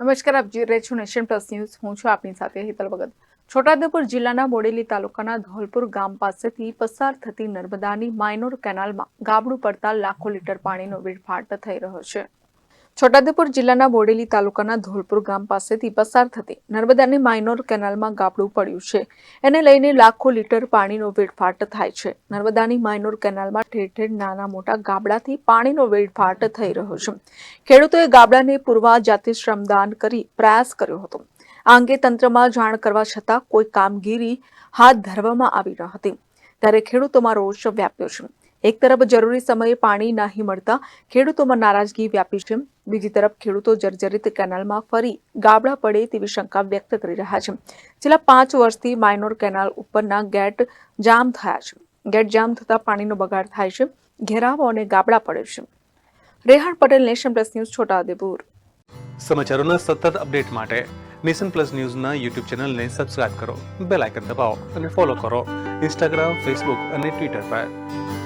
નમસ્કાર, આપ જોઈ રહ્યા છો નેશન પ્લસ ન્યૂઝ. હું છું આપની સાથે હેતલ ભગત. છોટાઉદેપુર જિલ્લાના બોડેલી તાલુકાના ધોલપુર ગામ પાસેથી પસાર થતી નર્મદાની માઇનોર કેનાલમાં ગાબડું પડતા લાખો લીટર પાણીનો વેડફાટ થઈ રહ્યો છે. છોટાઉદેપુર જિલ્લાના બોડેલી તાલુકાના ધોલપુર ગામ પાસેથી પસાર થતી નર્મદાની માઇનોર કેનાલમાં ગાબડું પડ્યું છે. એને લઈને લાખો લીટર પાણીનો વેડફાટ થાય છે. નર્મદાની માઇનોર કેનાલમાં ઠેર ઠેર નાના મોટા ગાબડાથી પાણીનો વેડફાટ થઈ રહ્યો છે. ખેડૂતોએ ગાબડાને પૂરવા જાતે શ્રમદાન કરી પ્રયાસ કર્યો હતો. આ અંગે તંત્રમાં જાણ કરવા છતાં કોઈ કામગીરી હાથ ધરવામાં આવી ન હતી. ત્યારે ખેડૂતોમાં રોષ વ્યાપ્યો છે. એક તરફ જરૂરી સમયે પાણી નહીં મળતા ખેડૂતોમાં નારાજગી વ્યાપી છે. બીજી તરફ ખેડૂતો જર્જરિત કેનાલમાં ફરી ગાબડા પડે તેવી શંકા વ્યક્ત કરી રહ્યા છે. છેલ્લા પાંચ વર્ષથી માઇનોર કેનાલ ઉપરના ગેટ જામ થયા છે. ગેટ જામ થતાં પાણીનો બગાડ થાય છે. ઘેરાવો અને ગાબડા પડે છે. Rehan Patel, nation plus news, Chhota Udaipur. સમાચારોના સતત અપડેટ માટે નેશન પ્લસ ન્યૂઝના યુટ્યુબ ચેનલને સબસ્ક્રાઇબ કરો, બેલ આઇકન દબાવો અને ફોલો કરો ઇન્સ્ટાગ્રામ, ફેસબુક અને ટ્વિટર પર.